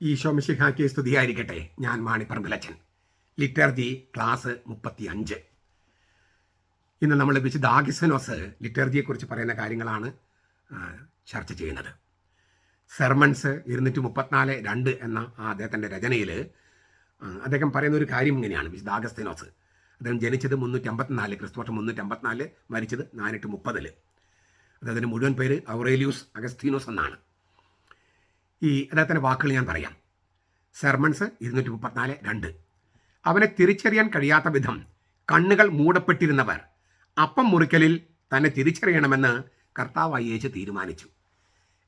ഈശോ മിശിഹാക്കി സ്തുതിയായിരിക്കട്ടെ ഞാൻ മാണിപ്പറമ്പിലച്ചൻ liturgy class മുപ്പത്തി അഞ്ച് ഇന്ന് നമ്മൾ വിശുദ്ധ ആഗിസനോസ് ലിറ്റർജിയെക്കുറിച്ച് പറയുന്ന കാര്യങ്ങളാണ് ചർച്ച ചെയ്യുന്നത്. സെർമൺസ് ഇരുന്നൂറ്റി മുപ്പത്തിനാല് രണ്ട് എന്ന ആ അദ്ദേഹത്തിന്റെ രചനയിൽ അദ്ദേഹം പറയുന്ന ഒരു കാര്യം ഇങ്ങനെയാണ്. വിശുദ്ധ ആഗസ്തിനോസ് അദ്ദേഹം ജനിച്ചത് മുന്നൂറ്റി അമ്പത്തിനാല് ക്രിസ്തുവർഷം മുന്നൂറ്റി അമ്പത്തിനാല് മരിച്ചത് നാനൂറ്റി മുപ്പതിൽ അദ്ദേഹത്തിന്റെ മുഴുവൻ പേര് ഔറേലിയൂസ് അഗസ്തീനോസ് എന്നാണ്. ഈ അദ്ദേഹത്തിന്റെ വാക്കുകൾ ഞാൻ പറയാം. സെർമൺസ് ഇരുന്നൂറ്റി മുപ്പത്തിനാല് രണ്ട്. അവനെ തിരിച്ചറിയാൻ കഴിയാത്ത വിധം കണ്ണുകൾ മൂടപ്പെട്ടിരുന്നവർ അപ്പം മുറിക്കലിൽ തന്നെ തിരിച്ചറിയണമെന്ന് കർത്താവായി യേശു തീരുമാനിച്ചു.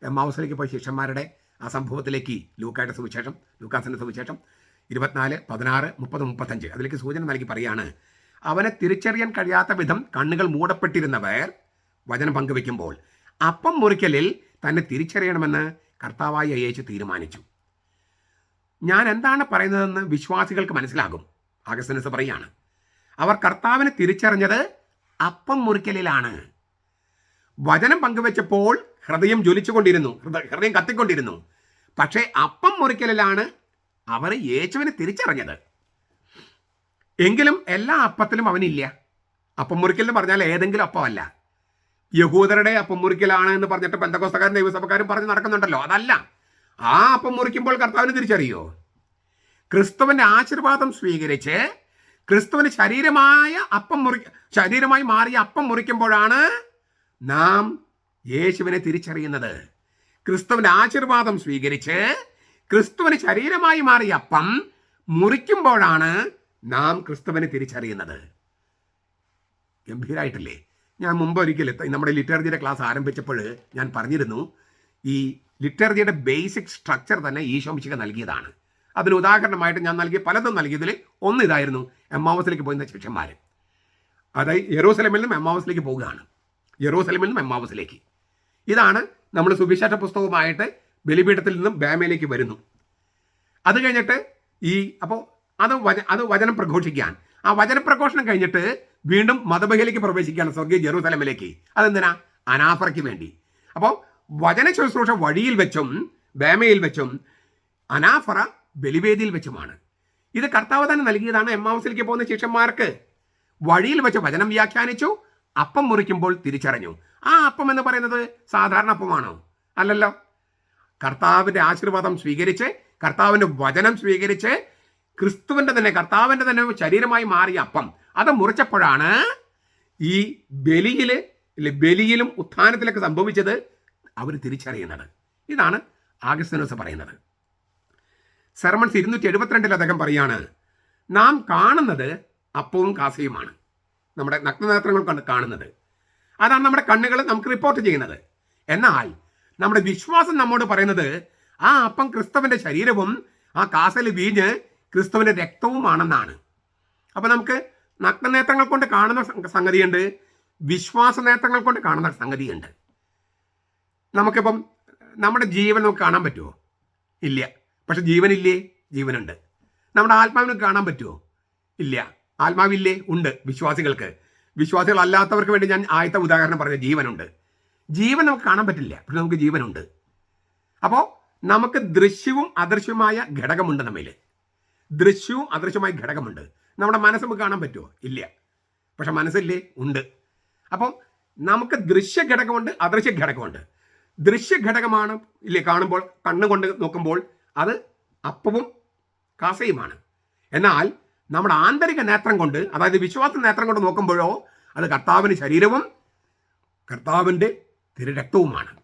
എമ്മാവസിലേക്ക് പോയ ശിഷ്യന്മാരുടെ ആ സംഭവത്തിലേക്ക് ലൂക്കായുടെ സുവിശേഷം ലൂക്കാസിന്റെ സുവിശേഷം ഇരുപത്തിനാല് പതിനാറ് മുപ്പത് മുപ്പത്തഞ്ച് അതിലേക്ക് സൂചന നൽകി പറയാണ് അവനെ തിരിച്ചറിയാൻ കഴിയാത്ത വിധം കണ്ണുകൾ മൂടപ്പെട്ടിരുന്നവർ വചനം പങ്കുവെക്കുമ്പോൾ അപ്പം മുറിക്കലിൽ തന്നെ തിരിച്ചറിയണമെന്ന് കർത്താവായ അയച്ച് തീരുമാനിച്ചു. ഞാൻ എന്താണ് പറയുന്നതെന്ന് വിശ്വാസികൾക്ക് മനസ്സിലാകും. ആഗസ്തനസ് പറയാണ് അവർ കർത്താവിനെ തിരിച്ചറിഞ്ഞത് അപ്പം മുറിക്കലിലാണ്. വചനം പങ്കുവെച്ചപ്പോൾ ഹൃദയം ജ്വലിച്ചുകൊണ്ടിരുന്നു ഹൃദയം കത്തിക്കൊണ്ടിരുന്നു. പക്ഷേ അപ്പം മുറിക്കലിലാണ് അവർ യേശുവിനെ തിരിച്ചറിഞ്ഞത്. എങ്കിലും എല്ലാ അപ്പത്തിലും അവനില്ല. അപ്പം മുറിക്കൽ എന്ന് പറഞ്ഞാൽ ഏതെങ്കിലും അപ്പമല്ല. യഹൂദരുടെ അപ്പം മുറിക്കലാണ് എന്ന് പറഞ്ഞിട്ട് പെന്തക്കോസ്തക്കാരും ദൈവസഭക്കാരും പറഞ്ഞ് നടക്കുന്നുണ്ടല്ലോ. അതല്ല. ആ അപ്പം മുറിക്കുമ്പോൾ കർത്താവിന് തിരിച്ചറിയോ? ക്രിസ്തുവിന്റെ ആശീർവാദം സ്വീകരിച്ച് ക്രിസ്തുവിന് ശരീരമായ അപ്പം മുറി ശരീരമായി മാറിയ അപ്പം മുറിക്കുമ്പോഴാണ് നാം യേശുവിനെ തിരിച്ചറിയുന്നത്. ക്രിസ്തുവിന്റെ ആശീർവാദം സ്വീകരിച്ച് ക്രിസ്തുവിന് ശരീരമായി മാറിയ അപ്പം മുറിക്കുമ്പോഴാണ് നാം ക്രിസ്തുവിനെ തിരിച്ചറിയുന്നത്. ഗംഭീരായിട്ടില്ലേ? ഞാൻ മുമ്പ് ഒരിക്കൽ നമ്മുടെ ലിറ്റർജിയുടെ ക്ലാസ് ആരംഭിച്ചപ്പോൾ ഞാൻ പറഞ്ഞിരുന്നു ഈ ലിറ്റർജിയുടെ ബേസിക് സ്ട്രക്ചർ തന്നെ ഈശോമിശിക നൽകിയതാണ്. അതിന് ഉദാഹരണമായിട്ട് ഞാൻ നൽകിയ പലതും നൽകിയതിൽ ഒന്ന് ഇതായിരുന്നു എമ്മാവസിലേക്ക് പോയിരുന്ന ശിഷ്യന്മാർ അതായത് യെറൂസലമിൽ നിന്നും എമ്മാവസിലേക്ക് പോവുകയാണ്. യെറൂസലമിൽ നിന്നും എമ്മാവസിലേക്ക് ഇതാണ് നമ്മൾ സുവിശേഷ പുസ്തകവുമായിട്ട് ബലിപീഠത്തിൽ നിന്നും ബാമയിലേക്ക് വരുന്നു. അത് കഴിഞ്ഞിട്ട് ഈ അപ്പോൾ അത് വച അത് വചനം പ്രഘോഷിക്കാൻ. ആ വചന പ്രഘോഷണം കഴിഞ്ഞിട്ട് വീണ്ടും മതബഹയിലേക്ക് പ്രവേശിക്കുകയാണ് സ്വർഗീയ ജെറൂസലമിലേക്ക്. അതെന്തിനാ? അനാഫറയ്ക്ക് വേണ്ടി. അപ്പോൾ വചന ശുശ്രൂഷ വഴിയിൽ വെച്ചും ബേമയിൽ വെച്ചും അനാഫറ ബലിവേദിയിൽ വെച്ചുമാണ്. ഇത് കർത്താവ് തന്നെ നൽകിയതാണ് എം ഹൗസിലേക്ക് പോകുന്ന ശിഷ്യന്മാർക്ക്. വഴിയിൽ വെച്ച് വചനം വ്യാഖ്യാനിച്ചു അപ്പം മുറിക്കുമ്പോൾ തിരിച്ചറിഞ്ഞു. ആ അപ്പം എന്ന് പറയുന്നത് സാധാരണ അപ്പമാണോ? അല്ലല്ലോ. കർത്താവിന്റെ ആശീർവാദം സ്വീകരിച്ച് കർത്താവിന്റെ വചനം സ്വീകരിച്ച് ക്രിസ്തുവിന്റെ തന്നെ കർത്താവിന്റെ തന്നെ ശരീരമായി മാറിയ അപ്പം. അത് മുറിച്ചപ്പോഴാണ് ഈ ബലിയിൽ ബലിയിലും ഉത്ഥാനത്തിലൊക്കെ സംഭവിച്ചത് അവർ തിരിച്ചറിയുന്നത്. ഇതാണ് ആഗസ്തനോസ് പറയുന്നത്. സെർമൺസ് ഇരുന്നൂറ്റി എഴുപത്തിരണ്ടിൽ അദ്ദേഹം പറയാണ് നാം കാണുന്നത് അപ്പവും കാസയുമാണ്. നമ്മുടെ നഗ്നനേത്രങ്ങൾ കണ്ട് കാണുന്നത്. അതാണ് നമ്മുടെ കണ്ണുകൾ നമുക്ക് റിപ്പോർട്ട് ചെയ്യുന്നത്. എന്നാൽ നമ്മുടെ വിശ്വാസം നമ്മോട് പറയുന്നത് ആ അപ്പം ക്രിസ്തുവിന്റെ ശരീരവും ആ കാസൽ വീഞ്ഞ് ക്രിസ്തുവിന്റെ രക്തവുമാണെന്നാണ്. അപ്പോൾ നമുക്ക് നഗ്നനേത്രങ്ങൾ കൊണ്ട് കാണുന്ന സംഗ- സംഗതിയുണ്ട്. വിശ്വാസ നേത്രങ്ങൾ കൊണ്ട് കാണുന്ന സംഗതിയുണ്ട്. നമുക്കിപ്പം നമ്മുടെ ജീവൻ നമുക്ക് കാണാൻ പറ്റുമോ ഇല്ല. പക്ഷെ ജീവനില്ലേ? ജീവനുണ്ട്. നമ്മുടെ ആത്മാവിന് കാണാൻ പറ്റുമോ ഇല്ല. ആത്മാവില്ലേ? ഉണ്ട് വിശ്വാസികൾക്ക്. വിശ്വാസികൾ അല്ലാത്തവർക്ക് വേണ്ടി ഞാൻ ആദ്യത്തെ ഉദാഹരണം പറഞ്ഞ ജീവനുണ്ട്. ജീവൻ നമുക്ക് കാണാൻ പറ്റില്ല. പക്ഷെ നമുക്ക് ജീവനുണ്ട്. അപ്പോൾ നമുക്ക് ദൃശ്യവും അദൃശ്യവുമായ ഘടകമുണ്ട് നമ്മിൽ ദൃശ്യവും അദൃശ്യമായ ഘടകമുണ്ട്. നമ്മുടെ മനസ്സ് നമുക്ക് കാണാൻ പറ്റുമോ ഇല്ല. പക്ഷെ മനസ്സില്ലേ? ഉണ്ട്. അപ്പം നമുക്ക് ദൃശ്യ ഘടകമുണ്ട് അദൃശ്യ ഘടകമുണ്ട്. ദൃശ്യ ഘടകമാണ് ഇല്ലേ കാണുമ്പോൾ കണ്ണുകൊണ്ട് നോക്കുമ്പോൾ അത് അപ്പവും കാസയുമാണ്. എന്നാൽ നമ്മുടെ ആന്തരിക നേത്രം കൊണ്ട് അതായത് വിശ്വാസ നേത്രം കൊണ്ട് നോക്കുമ്പോഴോ അത് കർത്താവിന്റെ ശരീരവും കർത്താവിന്റെ തിരുരക്തവുമാണ്.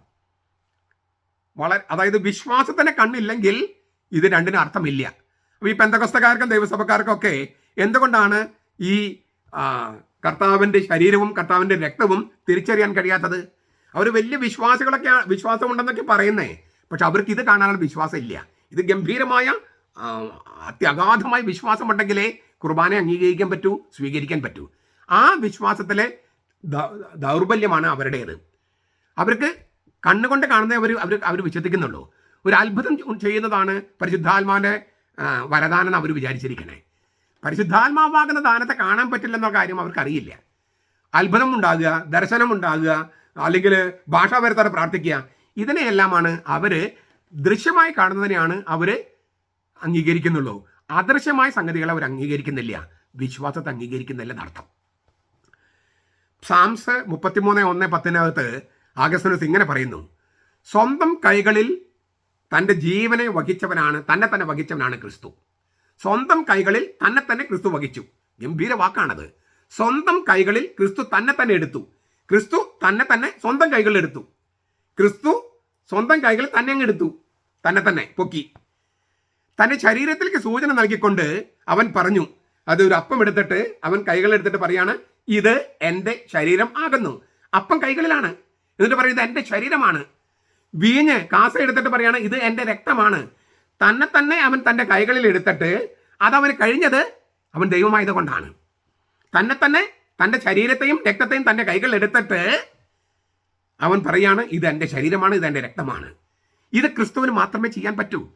വളരെ അതായത് വിശ്വാസത്തിന്റെ കണ്ണില്ലെങ്കിൽ ഇത് രണ്ടിനും അർത്ഥമില്ല. ഈ പെന്തകസ്തക്കാർക്കും ദൈവസഭക്കാർക്കും ഒക്കെ എന്തുകൊണ്ടാണ് ഈ കർത്താവിന്റെ ശരീരവും കർത്താവിന്റെ രക്തവും തിരിച്ചറിയാൻ കഴിയാത്തത്? അവർ വലിയ വിശ്വാസികളൊക്കെ വിശ്വാസമുണ്ടെന്നൊക്കെ പറയുന്നേ. പക്ഷെ അവർക്ക് ഇത് കാണാനുള്ള വിശ്വാസമില്ല. ഇത് ഗംഭീരമായ അത്യഗാധമായ വിശ്വാസമുണ്ടെങ്കിലേ കുർബാന അംഗീകരിക്കാൻ പറ്റൂ സ്വീകരിക്കാൻ പറ്റൂ. ആ വിശ്വാസത്തിലെ ദൗർബല്യമാണ് അവരുടേത്. അവർക്ക് കണ്ണുകൊണ്ട് കാണുന്നേ അവർ അവർ അവർ വിശ്വസിക്കുന്നുള്ളൂ. ഒരു അത്ഭുതം ചെയ്യുന്നതാണ് പരിശുദ്ധാത്മാവിന്റെ വരദാനം അവർ വിചാരിച്ചിരിക്കണേ. പരിശുദ്ധാത്മാവാകുന്ന ദാനത്തെ കാണാൻ പറ്റില്ലെന്ന കാര്യം അവർക്കറിയില്ല. അത്ഭുതം ഉണ്ടാകുക ദർശനം ഉണ്ടാകുക അല്ലെങ്കിൽ ഭാഷാപരത്തോടെ പ്രാർത്ഥിക്കുക ഇതിനെയെല്ലാമാണ് അവർ ദൃശ്യമായി കാണുന്നതിനെയാണ് അവർ അംഗീകരിക്കുന്നുള്ളൂ. അദൃശ്യമായ സംഗതികളെ അവർ അംഗീകരിക്കുന്നില്ല. വിശ്വാസത്തെ അംഗീകരിക്കുന്നില്ല എന്നർത്ഥം. സാംസ് മുപ്പത്തിമൂന്ന് ഒന്ന് പത്തിനകത്ത് ആഗസ്റ്റിനസ് ഇങ്ങനെ പറയുന്നു. സ്വന്തം കൈകളിൽ തന്റെ ജീവനെ വഹിച്ചവനാണ് തന്നെ തന്നെ വഹിച്ചവനാണ് ക്രിസ്തു. സ്വന്തം കൈകളിൽ തന്നെ തന്നെ ക്രിസ്തു വഹിച്ചു. ഗംഭീര വാക്കാണത്. സ്വന്തം കൈകളിൽ ക്രിസ്തു തന്നെ തന്നെ എടുത്തു. ക്രിസ്തു തന്നെ തന്നെ സ്വന്തം കൈകളിൽ എടുത്തു. ക്രിസ്തു സ്വന്തം കൈകളിൽ തന്നെ അങ്ങ് എടുത്തു. തന്നെ തന്നെ പൊക്കി. തന്റെ ശരീരത്തിലേക്ക് സൂചന നൽകിക്കൊണ്ട് അവൻ പറഞ്ഞു അത് ഒരു അപ്പം എടുത്തിട്ട് അവൻ കൈകളെടുത്തിട്ട് പറയാണ് ഇത് എന്റെ ശരീരം ആകുന്നു. അപ്പം കൈകളിലാണ്. എന്നിട്ട് പറയുന്നത് എന്റെ ശരീരമാണ്. വീഞ്ഞ്. കാസ എടുത്തിട്ട് പറയാണ് ഇത് എന്റെ രക്തമാണ്. തന്നെ തന്നെ അവൻ തന്റെ കൈകളിൽ എടുത്തിട്ട് അതവന് കഴിഞ്ഞത് അവൻ ദൈവമായത് കൊണ്ടാണ്. തന്നെ തന്നെ തന്റെ ശരീരത്തെയും രക്തത്തെയും തന്റെ കൈകളിൽ എടുത്തിട്ട് അവൻ പറയാണ് ഇത് എന്റെ ശരീരമാണ് ഇത് എന്റെ രക്തമാണ്. ഇത് ക്രിസ്തുവിന് മാത്രമേ ചെയ്യാൻ പറ്റൂ.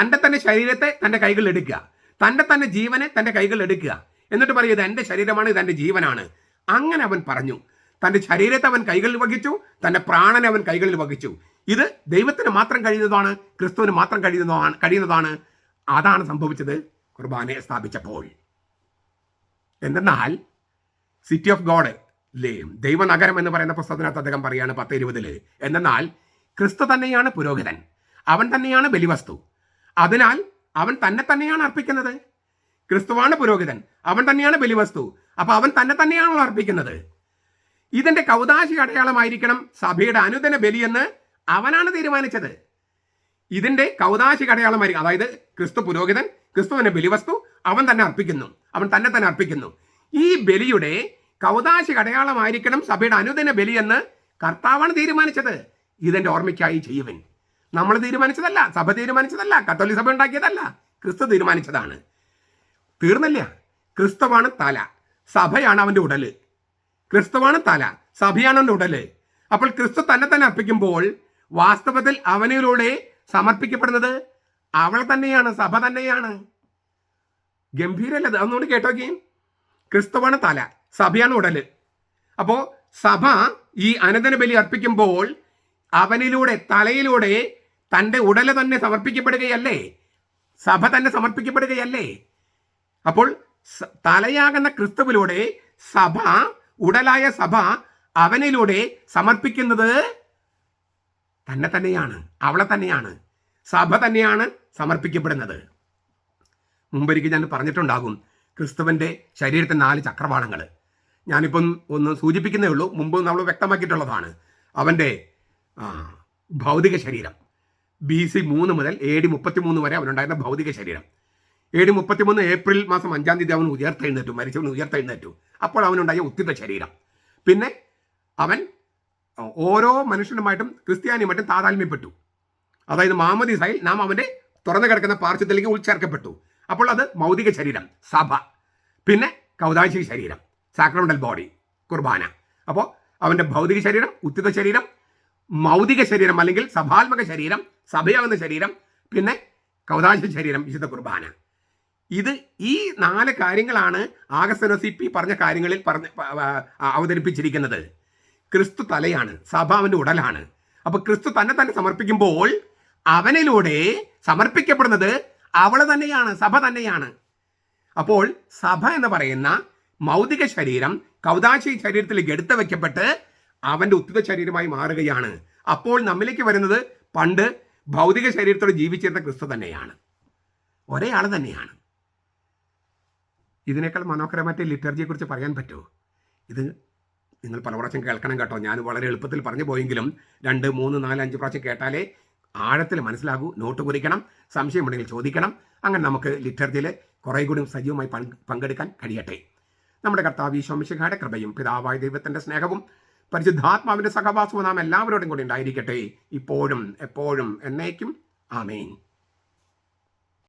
തന്റെ തന്നെ ശരീരത്തെ തന്റെ കൈകളിൽ എടുക്കുക. തന്റെ തന്നെ ജീവനെ തന്റെ കൈകളിൽ എടുക്കുക. എന്നിട്ട് പറയും ഇത് എന്റെ ശരീരമാണ് ഇത് എന്റെ ജീവനാണ്. അങ്ങനെ അവൻ പറഞ്ഞു. തന്റെ ശരീരത്തെ അവൻ കൈകളിൽ വഹിച്ചു തന്റെ പ്രാണനെ അവൻ കൈകളിൽ വഹിച്ചു. ഇത് ദൈവത്തിന് മാത്രം കഴിയുന്നതാണ് ക്രിസ്തുവിന് മാത്രം കഴിയുന്നതാണ് കഴിയുന്നതാണ്. അതാണ് സംഭവിച്ചത് കുർബാനയെ സ്ഥാപിച്ചപ്പോൾ. എന്തെന്നാൽ സിറ്റി ഓഫ് ഗോഡ് ലേ ദൈവനഗരം എന്ന് പറയുന്ന പുസ്തകത്തിനകത്ത് അദ്ദേഹം പറയാണ് പത്ത് ഇരുപതിൽ എന്തെന്നാൽ ക്രിസ്തു തന്നെയാണ് പുരോഹിതൻ. അവൻ തന്നെയാണ് ബലിവസ്തു. അതിനാൽ അവൻ തന്നെ തന്നെയാണ് അർപ്പിക്കുന്നത്. ക്രിസ്തുവാണ് പുരോഹിതൻ. അവൻ തന്നെയാണ് ബലിവസ്തു. അപ്പൊ അവൻ തന്നെ തന്നെയാണല്ലോ അർപ്പിക്കുന്നത്. ഇതിന്റെ കൗതാശി അടയാളമായിരിക്കണം സഭയുടെ അനുദിന ബലിയെന്ന് അവനാണ് തീരുമാനിച്ചത്. ഇതിന്റെ കൗതാശി അടയാളമായിരിക്കും അതായത് ക്രിസ്തു പുരോഹിതൻ ക്രിസ്തുവിന്റെ ബലിവസ്തു അവൻ തന്നെ അർപ്പിക്കുന്നു. അവൻ തന്നെ തന്നെ അർപ്പിക്കുന്നു. ഈ ബലിയുടെ കൗതാശി അടയാളമായിരിക്കണം സഭയുടെ അനുദിന ബലിയെന്ന് കർത്താവാണ് തീരുമാനിച്ചത്. ഇതിന്റെ ഓർമ്മയ്ക്കായി ചെയ്യുവൻ. നമ്മൾ തീരുമാനിച്ചതല്ല സഭ തീരുമാനിച്ചതല്ല കത്തോലി സഭ ഉണ്ടാക്കിയതല്ല ക്രിസ്തു തീരുമാനിച്ചതാണ്. തീർന്നല്ല. ക്രിസ്തുവാണ് തല. സഭയാണ് അവന്റെ ഉടൽ. ക്രിസ്തുവാണ് തല. സഭയാണ് ഉടൽ. അപ്പോൾ ക്രിസ്തു തന്നെ തന്നെ അർപ്പിക്കുമ്പോൾ വാസ്തവത്തിൽ അവനിലൂടെ സമർപ്പിക്കപ്പെടുന്നത് അവൾ തന്നെയാണ് സഭ തന്നെയാണ്. ഗംഭീരല്ലത് അതൊന്നുകൊണ്ട് കേട്ടോക്കി. ക്രിസ്തുവാണ് തല സഭയാണ് ഉടൽ. അപ്പോ സഭ ഈ അനന്തന ബലി അർപ്പിക്കുമ്പോൾ അവനിലൂടെ തലയിലൂടെ തന്റെ ഉടൽ തന്നെ സമർപ്പിക്കപ്പെടുകയല്ലേ? സഭ തന്നെ സമർപ്പിക്കപ്പെടുകയല്ലേ? അപ്പോൾ തലയാകുന്ന ക്രിസ്തുവിലൂടെ സഭ ഉടലായ സഭ അവനിലൂടെ സമർപ്പിക്കുന്നത് തന്നെ തന്നെയാണ് അവളെ തന്നെയാണ് സഭ തന്നെയാണ് സമർപ്പിക്കപ്പെടുന്നത്. മുമ്പൊരിക്കൽ ഞാൻ പറഞ്ഞിട്ടുണ്ടാകും ക്രിസ്തുവിന്റെ ശരീരത്തെ നാല് ചക്രവാളങ്ങൾ ഞാനിപ്പം ഒന്ന് സൂചിപ്പിക്കുന്നേ ഉള്ളൂ മുമ്പ് നമ്മൾ വ്യക്തമാക്കിയിട്ടുള്ളതാണ്. അവന്റെ ഭൗതിക ശരീരം. ബി സി മൂന്ന് മുതൽ എ ഡി മുപ്പത്തി മൂന്ന് വരെ അവനുണ്ടായിരുന്ന ഭൗതിക ശരീരം. എ ഡി മുപ്പത്തിമൂന്ന് ഏപ്രിൽ മാസം അഞ്ചാം തീയതി അവൻ ഉയർത്തെഴുന്നേറ്റു മരിച്ചവൻ ഉയർത്തെഴുന്നേറ്റു. അപ്പോൾ അവനുണ്ടായ ഉത്തിത ശരീരം. പിന്നെ അവൻ ഓരോ മനുഷ്യനുമായിട്ടും ക്രിസ്ത്യാനിയുമായിട്ടും താതാത്മ്യപ്പെട്ടു അതായത് മാമദിസായിൽ നാം അവന്റെ തുറന്നു കിടക്കുന്ന പാർശ്വത്തിലേക്ക് ഉൾച്ചേർക്കപ്പെട്ടു. അപ്പോൾ അത് മൗതിക ശരീരം സഭ. പിന്നെ കൗതാശിക ശരീരം സാക്രമെന്റൽ ബോഡി കുർബാന. അപ്പോൾ അവന്റെ ഭൗതിക ശരീരം ഉത്തിത ശരീരം മൗതിക ശരീരം അല്ലെങ്കിൽ സഭാത്മക ശരീരം സഭയാകുന്ന ശരീരം പിന്നെ കൗതാശ ശരീരം വിശുദ്ധ കുർബാന. ഇത് ഈ നാല് കാര്യങ്ങളാണ് ആഗസ്തനോസി പി പറഞ്ഞ കാര്യങ്ങളിൽ പറഞ്ഞ് അവതരിപ്പിച്ചിരിക്കുന്നത്. ക്രിസ്തു തലയാണ് സഭ അവന്റെ ഉടലാണ്. അപ്പൊ ക്രിസ്തു തന്നെ തന്നെ സമർപ്പിക്കുമ്പോൾ അവനിലൂടെ സമർപ്പിക്കപ്പെടുന്നത് അവൾ തന്നെയാണ് സഭ തന്നെയാണ്. അപ്പോൾ സഭ എന്ന് പറയുന്ന മൗതിക ശരീരം കൗതാശി ശരീരത്തിലേക്ക് എടുത്തു വെക്കപ്പെട്ട് അവന്റെ ഉത്തിത ശരീരമായി മാറുകയാണ്. അപ്പോൾ നമ്മിലേക്ക് വരുന്നത് പണ്ട് ഭൗതിക ശരീരത്തോട് ജീവിച്ചിരുന്ന ക്രിസ്തു തന്നെയാണ്. ഒരേ ആൾ തന്നെയാണ്. ഇതിനേക്കാൾ മനോഹരമായിട്ട് ലിറ്റർജിയെക്കുറിച്ച് പറയാൻ പറ്റുമോ? ഇത് നിങ്ങൾ പല പ്രാവശ്യം കേൾക്കണം കേട്ടോ. ഞാൻ വളരെ എളുപ്പത്തിൽ പറഞ്ഞു പോയെങ്കിലും രണ്ട് മൂന്ന് നാല് അഞ്ച് പ്രാവശ്യം കേട്ടാലേ ആഴത്തിൽ മനസ്സിലാകൂ. നോട്ട് കുറിക്കണം സംശയമുണ്ടെങ്കിൽ ചോദിക്കണം. അങ്ങനെ നമുക്ക് ലിറ്റർജിയിൽ കുറേ കൂടി സജീവമായി പങ്ക് പങ്കെടുക്കാൻ കഴിയട്ടെ. നമ്മുടെ കർത്താവ് ഈശോമിശിഖയുടെ കൃപയും പിതാവായ ദൈവത്തിന്റെ സ്നേഹവും പരിശുദ്ധാത്മാവിന്റെ സഹവാസവും നാം എല്ലാവരോടും കൂടി ഉണ്ടായിരിക്കട്ടെ. ഇപ്പോഴും എപ്പോഴും എന്നേക്കും. ആമേൻ.